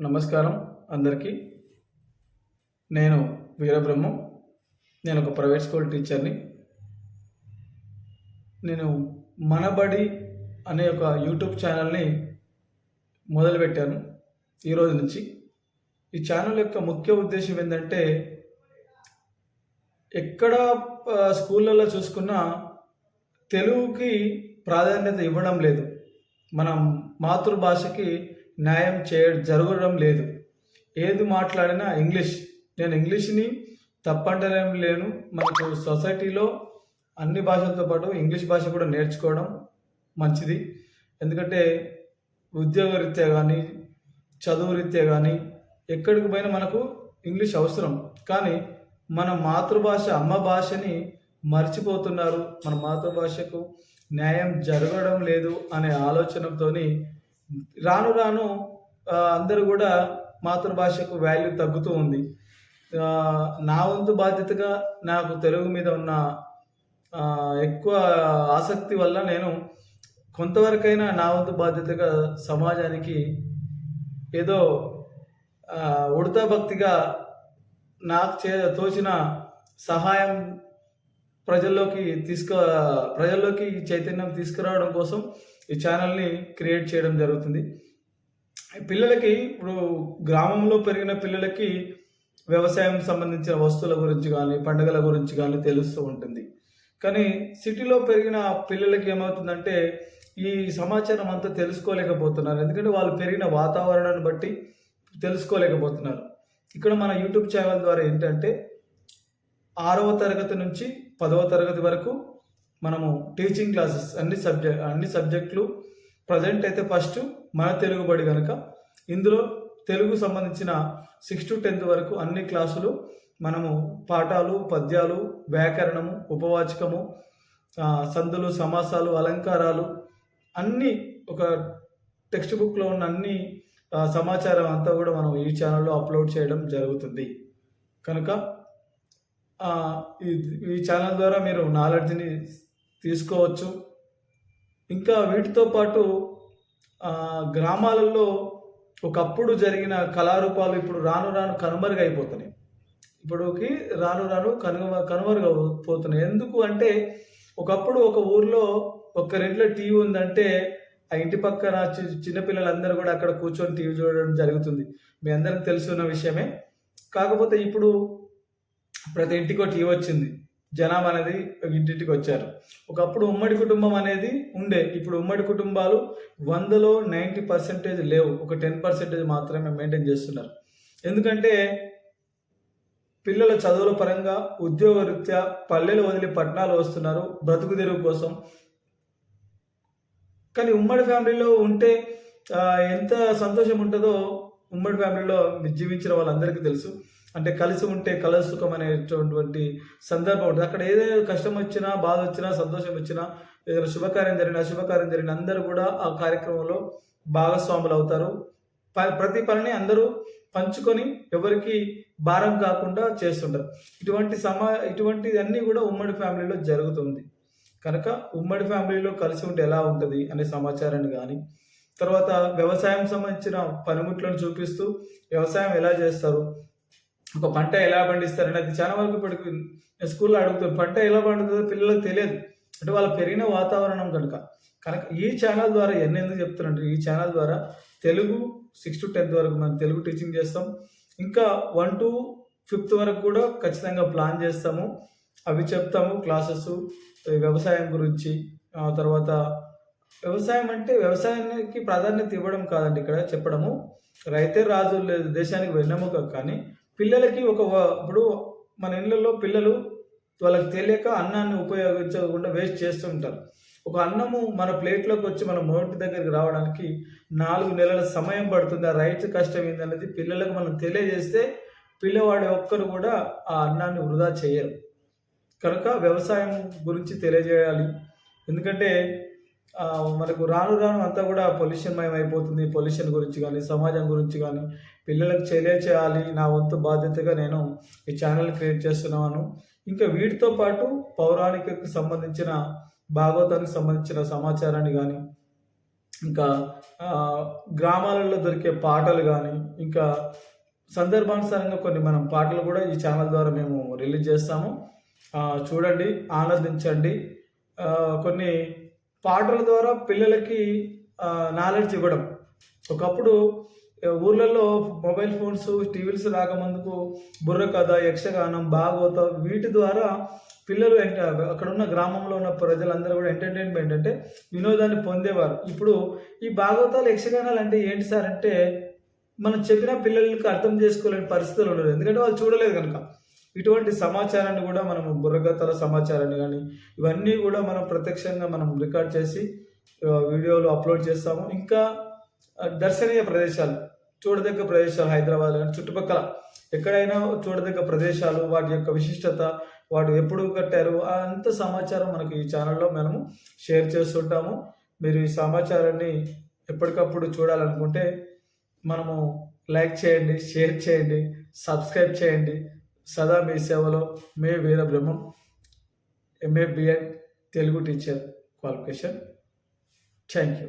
నమస్కారం అందరికీ. నేను వీరబ్రహ్మం. నేను ఒక ప్రైవేట్ స్కూల్ టీచర్ని. నేను మనబడి అనే ఒక యూట్యూబ్ ఛానల్ని మొదలుపెట్టాను ఈరోజు నుంచి. ఈ ఛానల్ యొక్క ముఖ్య ఉద్దేశం ఏంటంటే ఎక్కడ స్కూళ్ళల్లో చూసుకున్నా తెలుగుకి ప్రాధాన్యత ఇవ్వడం లేదు. మన మాతృభాషకి న్యాయం చేయ జరగడం లేదు. ఏది మాట్లాడినా ఇంగ్లీష్. నేను ఇంగ్లీష్ని తప్పంటలేం లేను. మనకు సొసైటీలో అన్ని భాషలతో పాటు ఇంగ్లీష్ భాష కూడా నేర్చుకోవడం మంచిది. ఎందుకంటే ఉద్యోగ రీత్యా కానీ చదువు రీత్యా కానీ ఎక్కడికి పోయినా మనకు ఇంగ్లీష్ అవసరం. కానీ మన మాతృభాష అమ్మ భాషని మర్చిపోతున్నారు. మన మాతృభాషకు న్యాయం జరగడం లేదు అనే ఆలోచనతోని రాను రాను అందరూ కూడా మాతృభాషకు వాల్యూ తగ్గుతూ ఉంది. నా వంతు బాధ్యతగా నాకు తెలుగు మీద ఉన్న ఎక్కువ ఆసక్తి వల్ల నేను కొంతవరకైనా నా వంతు బాధ్యతగా సమాజానికి ఏదో ఉడతా భక్తిగా నాకు చే తోచిన సహాయం ప్రజల్లోకి తీసుకు ప్రజల్లోకి చైతన్యం తీసుకురావడం కోసం ఈ ఛానల్ని క్రియేట్ చేయడం జరుగుతుంది. పిల్లలకి ఇప్పుడు గ్రామంలో పెరిగిన పిల్లలకి వ్యవసాయం సంబంధించిన వస్తువుల గురించి కానీ పండుగల గురించి కానీ తెలుస్తూ ఉంటుంది. కానీ సిటీలో పెరిగిన పిల్లలకి ఏమవుతుందంటే ఈ సమాచారం అంతా తెలుసుకోలేకపోతున్నారు. ఎందుకంటే వాళ్ళు పెరిగిన వాతావరణాన్ని బట్టి తెలుసుకోలేకపోతున్నారు. ఇక్కడ మన యూట్యూబ్ ఛానల్ ద్వారా ఏంటంటే ఆరవ తరగతి నుంచి పదవ తరగతి వరకు మనము టీచింగ్ క్లాసెస్ అన్ని సబ్జెక్ట్ అన్ని సబ్జెక్టులు ప్రజెంట్ అయితే ఫస్ట్ మన తెలుగు బడి కనుక ఇందులో తెలుగు సంబంధించిన సిక్స్ టు టెన్త్ వరకు అన్ని క్లాసులు మనము పాఠాలు పద్యాలు వ్యాకరణము ఉపవాచకము సందులు సమాసాలు అలంకారాలు అన్నీ ఒక టెక్స్ట్ బుక్లో ఉన్న అన్ని సమాచారం అంతా కూడా మనం ఈ ఛానల్లో అప్లోడ్ చేయడం జరుగుతుంది. కనుక ఈ ఈ ఛానల్ ద్వారా మీరు నాలెడ్జ్ని తీసుకోవచ్చు. ఇంకా వీటితో పాటు గ్రామాలలో ఒకప్పుడు జరిగిన కళారూపాలు ఇప్పుడు రాను రాను కనుమరుగైపోతున్నాయి. ఇప్పుడుకి రాను రాను కనుమ కనుమరుగైపోతున్నాయి ఎందుకు అంటే ఒకప్పుడు ఒక ఊర్లో ఒక రెంట్లో టీవీ ఉందంటే ఆ ఇంటి పక్కన చి- చిన్నపిల్లలందరూ కూడా అక్కడ కూర్చొని టీవీ చూడడం జరుగుతుంది. మీ అందరికి తెలుసున్న విషయమే. కాకపోతే ఇప్పుడు ప్రతి ఇంటికో టీవీ వచ్చింది. జనాభా అనేది ఇంటింటికి వచ్చారు. ఒకప్పుడు ఉమ్మడి కుటుంబం అనేది ఉండే ఇప్పుడు ఉమ్మడి కుటుంబాలు వందలో నైంటీ పర్సెంటేజ్ లేవు. ఒక టెన్ పర్సెంటేజ్ మాత్రమే మెయింటైన్ చేస్తున్నారు. ఎందుకంటే పిల్లల చదువుల పరంగా ఉద్యోగ రీత్యా పల్లెలు వదిలి పట్టణాలు వస్తున్నారు బ్రతుకు తెరువు కోసం. కానీ ఉమ్మడి ఫ్యామిలీలో ఉంటే ఎంత సంతోషం ఉంటుందో ఉమ్మడి ఫ్యామిలీలో జీవించిన వాళ్ళందరికీ తెలుసు. అంటే కలిసి ఉంటే కలసుఖం అనేటటువంటి అనేటువంటి సందర్భం ఉంటుంది. అక్కడ ఏదైనా కష్టం వచ్చినా బాధ వచ్చినా సంతోషం వచ్చినా ఏదైనా శుభకార్యం జరిగినా అశుభకార్యం జరిగిన అందరూ కూడా ఆ కార్యక్రమంలో భాగస్వాములు అవుతారు. ప- ప్రతి పనిని అందరూ పంచుకొని ఎవరికి భారం కాకుండా చేస్తుంటారు. ఇటువంటి సమా ఇటువంటిదన్నీ కూడా ఉమ్మడి ఫ్యామిలీలో జరుగుతుంది. కనుక ఉమ్మడి ఫ్యామిలీలో కలిసి ఉంటే ఎలా ఉంటుంది అనే సమాచారాన్ని కానీ తర్వాత వ్యవసాయం సంబంధించిన పనిముట్లను చూపిస్తూ వ్యవసాయం ఎలా చేస్తారు ఒక పంట ఎలా పండిస్తారు అది చాలా వరకు ఇప్పటికి స్కూల్లో అడుగుతాను పంట ఎలా పండుతుందో పిల్లలకు తెలియదు. అంటే వాళ్ళ పెరిగిన వాతావరణం కనుక. కనుక ఈ ఛానల్ ద్వారా ఎన్ని ఎందుకు చెప్తున్నారంటే ఈ ఛానల్ ద్వారా తెలుగు సిక్స్ టు టెన్త్ వరకు మనం తెలుగు టీచింగ్ చేస్తాం. ఇంకా వన్ టు ఫిఫ్త్ వరకు కూడా ఖచ్చితంగా ప్లాన్ చేస్తాము. అవి చెప్తాము క్లాసెస్ వ్యవసాయం గురించి ఆ తర్వాత వ్యవసాయం అంటే వ్యవసాయానికి ప్రాధాన్యత ఇవ్వడం కాదండి ఇక్కడ చెప్పడము. రైతే రాజు లేదు దేశానికి వెన్నెముక కానీ పిల్లలకి ఒక ఇప్పుడు మన ఇళ్ళల్లో పిల్లలు వాళ్ళకి తెలియక అన్నాన్ని ఉపయోగించకుండా వేస్ట్ చేస్తూ ఉంటారు. ఒక అన్నము మన ప్లేట్లోకి వచ్చి మన నోటి దగ్గరికి రావడానికి నాలుగు నెలల సమయం పడుతుంది. ఆ రైతు కష్టం ఏందనేది పిల్లలకు మనం తెలియజేస్తే పిల్లవాడి ఒక్కరు కూడా ఆ అన్నాన్ని వృధా చేయరు. కనుక వ్యవసాయం గురించి తెలియజేయాలి. ఎందుకంటే మనకు రాను రాను అంతా కూడా పొల్యూషన్ మయం అయిపోతుంది. పొల్యూషన్ గురించి కానీ సమాజం గురించి కానీ పిల్లలకు తెలియచేయాలి నా వంతు బాధ్యతగా నేను ఈ ఛానల్ క్రియేట్ చేస్తున్నాను. ఇంకా వీటితో పాటు పౌరాణికకు సంబంధించిన భాగవతానికి సంబంధించిన సమాచారాన్ని కానీ ఇంకా గ్రామాలలో దొరికే పాటలు కానీ ఇంకా సందర్భానుసారంగా కొన్ని మనం పాటలు కూడా ఈ ఛానల్ ద్వారా మేము రిలీజ్ చేస్తాము. చూడండి ఆనందించండి. కొన్ని పాటల ద్వారా పిల్లలకి నాలెడ్జ్ ఇవ్వడం. ఒకప్పుడు ఊర్లలో మొబైల్ ఫోన్స్ టీవీస్ రాకముందుకు బుర్రకథ యక్షగానం భాగవత వీటి ద్వారా పిల్లలు అక్కడ ఉన్న గ్రామంలో ఉన్న ప్రజలందరూ కూడా ఎంటర్టైన్మెంట్ అంటే వినోదాన్ని పొందేవారు. ఇప్పుడు ఈ భాగవతాలు యక్షగానాలు అంటే ఏంటి సార్ అంటే మనం చెప్పిన పిల్లలకి అర్థం చేసుకోలేని పరిస్థితులు ఉండదు ఎందుకంటే వాళ్ళు చూడలేదు కనుక. ఇటువంటి సమాచారాన్ని కూడా మనం బుర్రగతల సమాచారాన్ని కానీ ఇవన్నీ కూడా మనం ప్రత్యక్షంగా మనం రికార్డ్ చేసి వీడియోలు అప్లోడ్ చేస్తాము. ఇంకా దర్శనీయ ప్రదేశాలు చూడదగ్గ ప్రదేశాలు హైదరాబాద్ కానీ చుట్టుపక్కల ఎక్కడైనా చూడదగ్గ ప్రదేశాలు వాటి యొక్క విశిష్టత వాడు ఎప్పుడు కట్టారు అంత సమాచారం మనకు ఈ ఛానల్లో మనము షేర్ చేస్తుంటాము. మీరు ఈ సమాచారాన్ని ఎప్పటికప్పుడు చూడాలనుకుంటే మనము లైక్ చేయండి షేర్ చేయండి సబ్స్క్రైబ్ చేయండి సదా మీ సేవలో మే Veera Brahmam Telugu teacher qualification thank you